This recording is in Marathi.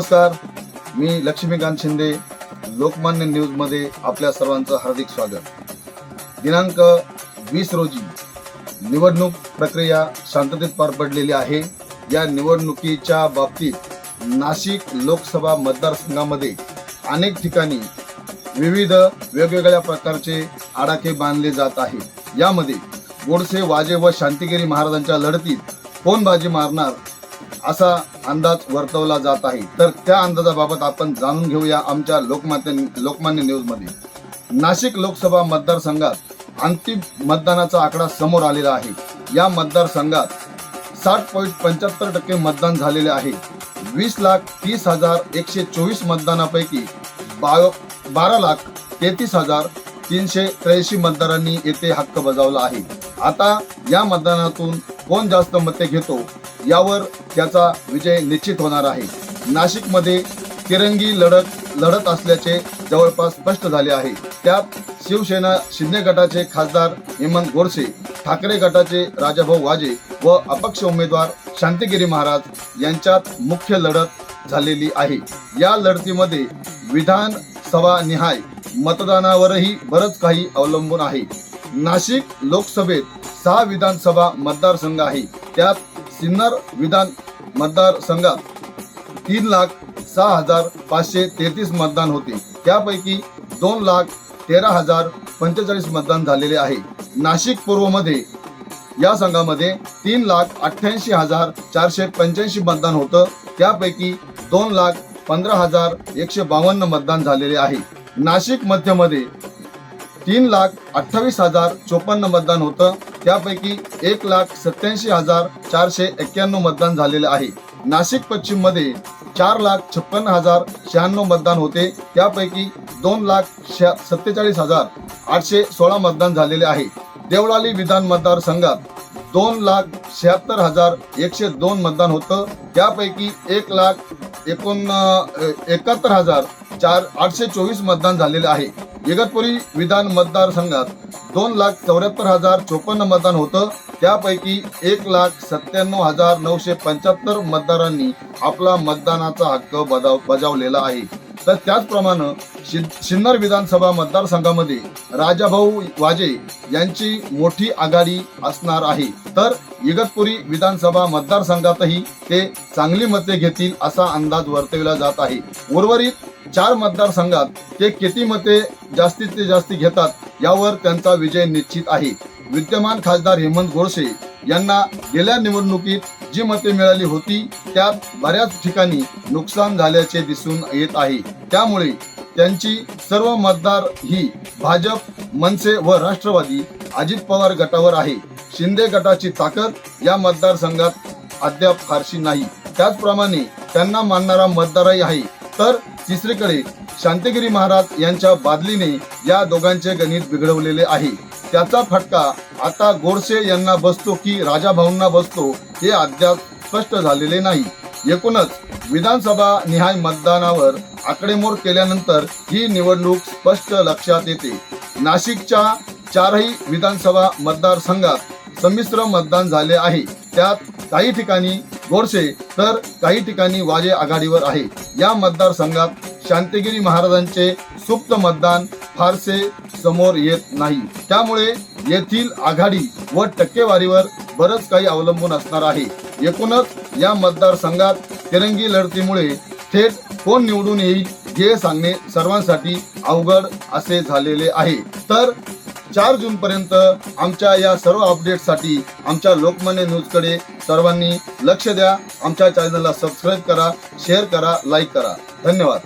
नमस्कार मी लक्ष्मीकांत शिंदे लोकमान्य न्यूजमध्ये आपल्या सर्वांचं हार्दिक स्वागत. दिनांक वीस रोजी निवडणूक प्रक्रिया शांततेत पार पडलेली आहे. या निवडणुकीच्या बाबतीत नाशिक लोकसभा मतदारसंघामध्ये अनेक ठिकाणी विविध वेगवेगळ्या प्रकारचे आडाखे बांधले जात आहे यामध्ये गोडसे वाजे व शांतिगिरी महाराजांच्या लढतीत कोण बाजी मारणार असा अंदाज वर्तवला जात आहे. तर त्या अंदाजाबाबत आपण जाणून घेऊया आमच्या लोकमान्य लोकमान्य न्यूजमध्ये. नाशिक लोकसभा मतदारसंघात अंतिम मतदानाचा आकडा समोर आलेला आहे. या मतदारसंघात साठ पॉईंट पंच्याहत्तर टक्के मतदान झालेले आहे. वीस लाख तीस हजार एकशे चोवीस मतदानापैकी बारा लाख तेहतीस हजार तीनशे त्र्याऐंशी मतदारांनी येथे हक्क बजावला आहे. आता या मतदानातून कोण जास्त मते घेतो यावर त्याचा विजय निश्चित होणार आहे. नाशिकमध्ये तिरंगी लढत लढत असल्याचे जवळपास स्पष्ट झाले आहे. त्यात शिवसेना शिंदे गटाचे खासदार हेमंत गोडसे ठाकरे गटाचे राजाभाऊ वाजे व अपक्ष उमेदवार शांतिगिरी महाराज यांच्यात मुख्य लढत झालेली आहे. या लढतीमध्ये विधानसभा निहाय मतदानावरही बरंच काही अवलंबून आहे. नाशिक लोकसभेत सहा विधानसभा मतदारसंघ आहे. त्यात सिन्नर विधान मतदारसंघात तीन लाख सहा हजार पाचशे तेहतीस मतदान होते. त्यापैकी दोन लाख तेरा हजार पंचेचाळीस मतदान झालेले आहे. नाशिक पूर्वमध्ये या संघामध्ये तीन लाख अठ्ठ्याऐंशी हजार चारशे पंच्याऐंशी मतदान होतं. त्यापैकी दोन लाख पंधरा हजार एकशे बावन्न मतदान झालेले आहे. नाशिक मध्यमध्ये तीन लाख अठ्ठावीस हजार चोपन्न मतदान होतं. त्यापैकी एक लाख सत्याऐंशी हजार चारशे एक्क्याण्णव मतदान झालेले आहे. नाशिक पश्चिममध्ये चार लाख छप्पन्न हजार शहाण्णव मतदान होते. त्यापैकी दोन लाख सत्तेचाळीस हजार आठशे सोळा मतदान झालेले आहे. देवळाली विधान मतदारसंघात दोन लाख शहात्तर हजार एकशे दोन मतदान होतं. त्यापैकी एक लाख एकोण एकाहत्तर हजार चार आठशे चोवीस मतदान झालेले आहे. इगतपुरी विधान मतदारसंघात दोन लाख चौऱ्याहत्तर हजार चोपन्न मतदान होतं. त्यापैकी एक लाख सत्त्याण्णव हजार नऊशे पंच्याहत्तर मतदारांनी आपला मतदानाचा हक्क बजाव बजावलेला आहे. तर त्याचप्रमाणे शि सिन्नर विधानसभा मतदारसंघामध्ये राजाभाऊ वाजे यांची मोठी आघाडी असणार आहे. तर इगतपुरी विधानसभा मतदारसंघातही ते चांगली मते घेतील असा अंदाज वर्तविला जात आहे. उर्वरित चार मतदारसंघात ते किती मते जास्तीत ते जास्ती घेतात यावर त्यांचा विजय निश्चित आहे. विद्यमान खासदार हेमंत गोडसे यांना गेल्या निवडणुकीत जी मते मिळाली होती त्यात बऱ्याच ठिकाणी नुकसान झाल्याचे दिसून येत आहे. त्यामुळे त्यांची सर्व मतदार ही भाजप मनसे व राष्ट्रवादी अजित पवार गटावर आहे. शिंदे गटाची ताकद या मतदारसंघात अद्याप फारशी नाही. त्याचप्रमाणे त्यांना मानणारा मतदारही आहे. तर तिसरीकडे शांतिगिरी महाराज यांच्या बादलीने या दोघांचे गणित बिघडवलेले आहे. त्याचा फटका आता गोडसे यांना बसतो की राजाभाऊंना बसतो हे अद्याप स्पष्ट झालेले नाही. एकूणच विधानसभा निहाय मतदानावर आकडेमोड केल्यानंतर ही निवडणूक स्पष्ट लक्षात येते. नाशिकच्या चारही विधानसभा मतदारसंघात संमिश्र मतदान झाले आहे. त्यात काही ठिकाणी गोडसे तर काही ठिकाणी वाजे आघाडीवर आहे. या मतदारसंघात शांतिगिरी महाराजांचे सुप्त मतदान फारसे समोर येत नाही. त्यामुळे येथील आघाडी व टक्केवारीवर बरंच काही अवलंबून असणार आहे. एकूणच या मतदारसंघात तिरंगी लढतीमुळे थेट कोण निवडून येईल हे सांगणे सर्वांसाठी अवघड असे झालेले आहे. तर चार जून पर्यंत आमच्या या सर्व अपडेटसाठी आमच्या लोकमान्य न्यूजकडे सर्वांनी लक्ष द्या. आमच्या चॅनलला सबस्क्राईब करा शेअर करा लाईक करा. धन्यवाद.